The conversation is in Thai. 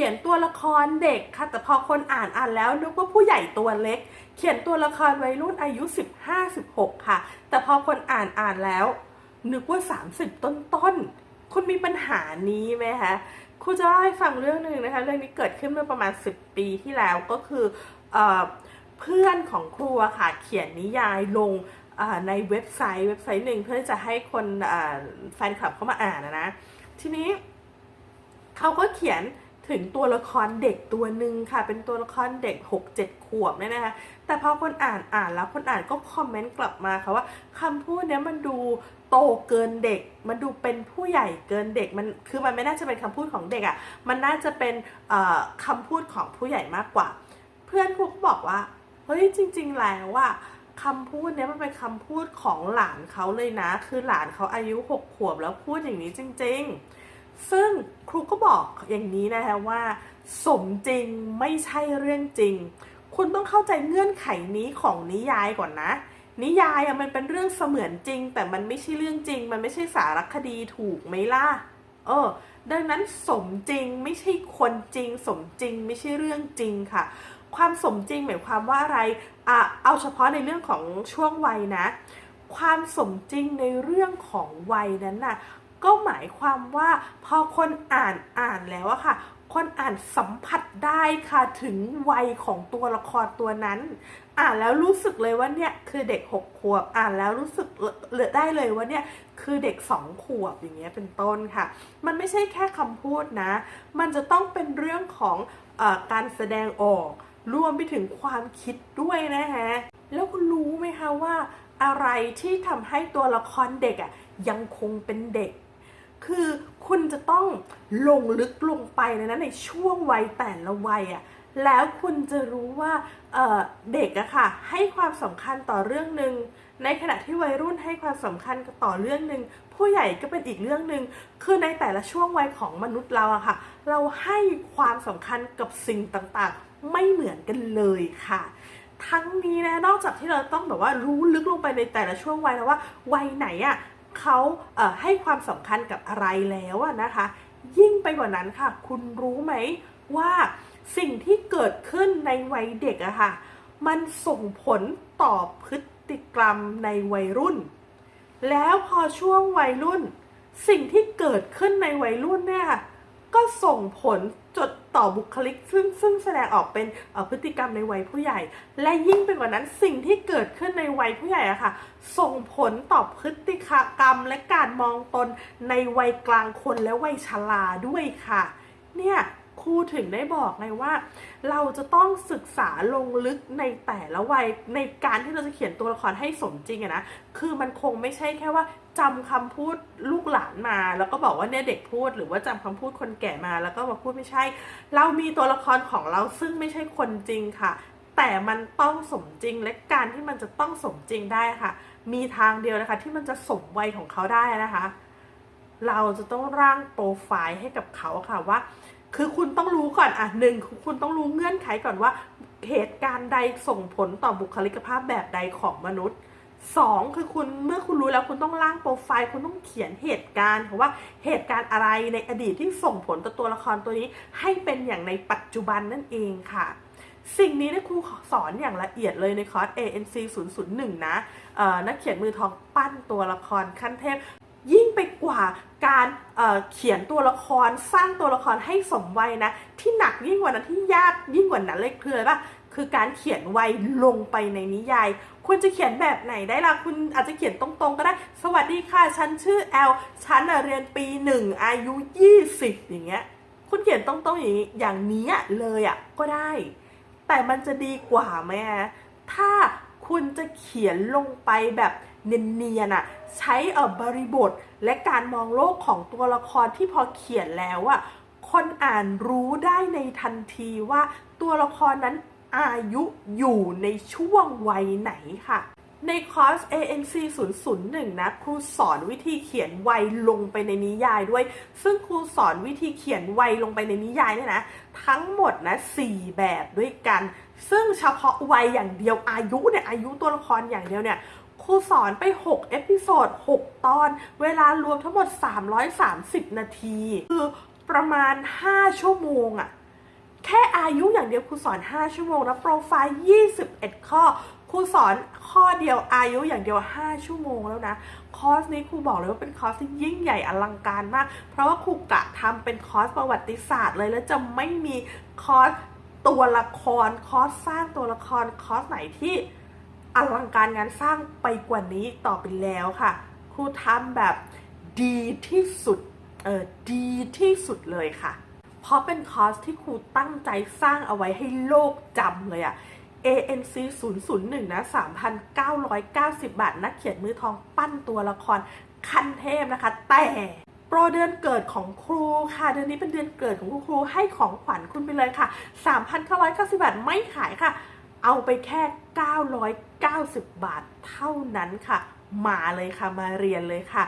ขียนตัวละครเด็กค่ะ แต่พอคนอ่านอ่านแล้วนึกว่าผู้ใหญ่ตัวเล็ก เขียนตัวละครวัยรุ่นอายุ 15-16 ค่ะ แต่พอคนอ่านอ่านแล้ว นึกว่า 30 ต้นๆ คุณมีปัญหานี้ไหมคะครูจะเล่าให้ฟังเรื่องหนึ่งนะคะ เรื่องนี้เกิดขึ้นเมื่อประมาณ 10 ปีที่แล้วก็คือเออเพื่อนของครูอะค่ะ เขียนนิยายลงในเว็บไซต์เว็บไซต์หนึ่งเพื่อจะให้คนแฟนคลับเข้ามาอ่านนะนะทีนี้เขาก็เขียน ถึงตัวละครเด็กตัวหนึ่งค่ะ เป็นตัวละครเด็ก 6 7 ขวบเนี่ยนะคะ แต่พอคนอ่านอ่านแล้วคนอ่านก็คอมเมนต์กลับมาค่ะว่าคำพูดเนี้ยมันดูโตเกินเด็ก มันดูเป็นผู้ใหญ่เกินเด็ก มันคือมันไม่น่าจะเป็นคำพูดของเด็กอะ่ะ มันน่าจะเป็นคำพูดของผู้ใหญ่มากกว่า เพื่อนครูก็บอกว่า เฮ้ยจริง ๆ แล้วว่าคำพูดเนี้ยมันเป็นคำพูดของหลานเขาเลยนะ คือหลานเขาอายุหกขวบแล้วพูดอย่างนี้จริง ๆ ซึ่งครูก็บอกอย่างนี้นะคะว่า สมจริงไม่ใช่เรื่องจริง คุณต้องเข้าใจเงื่อนไขนี้ของนิยายก่อนนะ นิยายอะมันเป็นเรื่องเสมือนจริง แต่มันไม่ใช่เรื่องจริง มันไม่ใช่สารคดีถูกไหมล่ะเออดังนั้นสมจริงไม่ใช่คนจริง สมจริงไม่ใช่เรื่องจริงค่ะ ความสมจริงหมายความว่าอะไรอะเอาเฉพาะในเรื่องของช่วงวัยนะ ความสมจริงในเรื่องของวัยนั้นน่ะ ก็หมายความว่าพอคนอ่านอ่านแล้วอะค่ะ คนอ่านสัมผัสได้ค่ะถึงวัยของตัวละครตัวนั้น อ่านแล้วรู้สึกเลยว่าเนี่ยคือเด็กหกขวบอ่านแล้วรู้สึกเลือได้เลยว่าเนี่ยคือเด็กสองขวบอย่างเงี้ยเป็นต้นค่ะ มันไม่ใช่แค่คำพูดนะ มันจะต้องเป็นเรื่องของอการแสดงออกรวมไปถึงความคิดด้วยนะฮะแล้วคุณรู้ไหมคะว่าอะไรที่ทำให้ตัวละครเด็กอะยังคงเป็นเด็ก คือคุณจะต้องลงลึกลงไปในนั้นในช่วงวัยแต่ละวัยอะแล้วคุณจะรู้ว่าเเด็กอะค่ะ ให้ความสำคัญต่อเรื่องหนึ่งในขณะที่วัยรุ่นให้ความสำคัญต่อเรื่องหนึ่งผู้ใหญ่ก็เป็นอีกเรื่องหนึ่งคือในแต่ละช่วงวัยของมนุษย์เราอะค่ะ เราให้ความสำคัญกับสิ่งต่างๆ ไม่เหมือนกันเลยค่ะ ทั้งนี้นะนอกจากที่เราต้องแบบว่ารู้ลึกลงไปในแต่ละช่วงวัยแล้วว่าวัยไหนอะ เขาให้ความสำคัญกับอะไรแล้วนะคะ ยิ่งไปกว่านั้นค่ะ คุณรู้ไหมว่าสิ่งที่เกิดขึ้นในวัยเด็กอะค่ะ มันส่งผลต่อพฤติกรรมในวัยรุ่น แล้วพอช่วงวัยรุ่น สิ่งที่เกิดขึ้นในวัยรุ่นเนี่ยก็ส่งผล จดต่อบุคลิกซึ่งซึ่งแสดงออกเป็นพฤติกรรมในวัยผู้ใหญ่ และยิ่งไปกว่านั้นสิ่งที่เกิดขึ้นในวัยผู้ใหญ่อะค่ะ ส่งผลต่อพฤติกรรมและการมองตนในวัยกลางคนและวัยชราด้วยค่ะ เนี่ย ครูถึงได้บอกไงว่า เราจะต้องศึกษาลงลึกในแต่ละวัยในการที่เราจะเขียนตัวละครให้สมจริงอะนะคือมันคงไม่ใช่แค่ว่าจำคำพูดลูกหลานมา แล้วก็บอกว่าเนี่ยเด็กพูดหรือว่าจำคำพูดคนแก่มาแล้วก็มาพูดไม่ใช่ เรามีตัวละครของเราซึ่งไม่ใช่คนจริงค่ะ แต่มันต้องสมจริงและการที่มันจะต้องสมจริงได้ค่ะ มีทางเดียวนะคะที่มันจะสมวัยของเขาได้นะคะ เราจะต้องร่างโปรไฟล์ให้กับเขาค่ะว่า คือคุณต้องรู้ก่อนอะหนึ่งคุณต้องรู้เงื่อนไขก่อนว่า เหตุการณ์ใดส่งผลต่อบุคลิกภาพแบบใดของมนุษย์สองคือคุณเมื่อคุณรู้แล้วคุณต้องร่างโปรไฟล์ คุณต้องเขียนเหตุการณ์ค่ะว่าเหตุการณ์อะไรในอดีตที่ส่งผลต่อตัวละครตัวนี้ ให้เป็นอย่างในปัจจุบันนั่นเองค่ะ สิ่งนี้เนี่ยครูสอนอย่างละเอียดเลยในคอร์ส ANC 001 นะเอ่อนักเขียนมือทองปั้นตัวละครขั้นเทพ ยิ่งไปกว่าการเเขียนตัวละครสร้างตัวละครให้สมวัยนะ ที่หนักยิ่งกว่านั้นที่ยากยิ่งกว่านั้นเลยคืออะไรปะคือการเขียนวัยลงไปในนิยายคุณจะเขียนแบบไหนได้ล่ะ คุณอาจจะเขียนตรงๆก็ได้ สวัสดีค่ะ ฉันชื่อแอล ฉันเรียนปีหนึ่งอายุ 20 อย่างเงี้ย คุณเขียนตรงๆอย่างนี้อย่างนี้เลยอะก็ได้ แต่มันจะดีกว่าไหมอะถ้าคุณจะเขียนลงไปแบบ เนียนๆอะใช้เออบริบทและการมองโลกของตัวละครที่พอเขียนแล้วอะคนอ่านรู้ได้ในทันทีว่าตัวละครนั้นอายุอยู่ในช่วงวัยไหนค่ะ ในคอร์ส ANC 001 นะครูสอนวิธีเขียนวัยลงไปในนิยายด้วย ซึ่งครูสอนวิธีเขียนวัยลงไปในนิยายเนี่ยนะ ทั้งหมดนะ4แบบด้วยกัน ซึ่งเฉพาะวัยอย่างเดียวอายุเนี่ยอายุตัวละครอย่างเดียวเนี่ย ครูสอนไป 6 เอพิโซด 6 ตอน เวลารวมทั้งหมด 330 นาที คือประมาณ 5 ชั่วโมงอะแค่อายุอย่างเดียวครูสอน 5 ชั่วโมงแล้วโปรไฟล์ 21 ข้อครูสอนข้อเดียวอายุอย่างเดียว 5 ชั่วโมงแล้วนะ คอร์สนี้ครูบอกเลยว่าเป็นคอร์สที่ยิ่งใหญ่อลังการมาก เพราะว่าครูกะทำเป็นคอร์สประวัติศาสตร์เลยแล้วจะไม่มีคอร์สตัวละคร คอร์สสร้างตัวละคร คอร์สไหนที่ อลังการงานสร้างไปกว่านี้ต่อไปแล้วค่ะ ครูทำแบบดีที่สุด เออดีที่สุดเลยค่ะ เพราะเป็นคอร์สที่ครูตั้งใจสร้างเอาไว้ให้โลกจำเลยอะ ANC 001 นะ 3,990 บาท นักเขียนมือทองปั้นตัวละครขั้นเทพนะคะ แต่โปรเดือนเกิดของครูค่ะ เดือนนี้เป็นเดือนเกิดของคุณครูให้ของขวัญคุณไปเลยค่ะ 3,990 บาท ไม่ขายค่ะ เอาไปแค่ 990 บาทเท่านั้นค่ะ มาเลยค่ะมาเรียนเลยค่ะ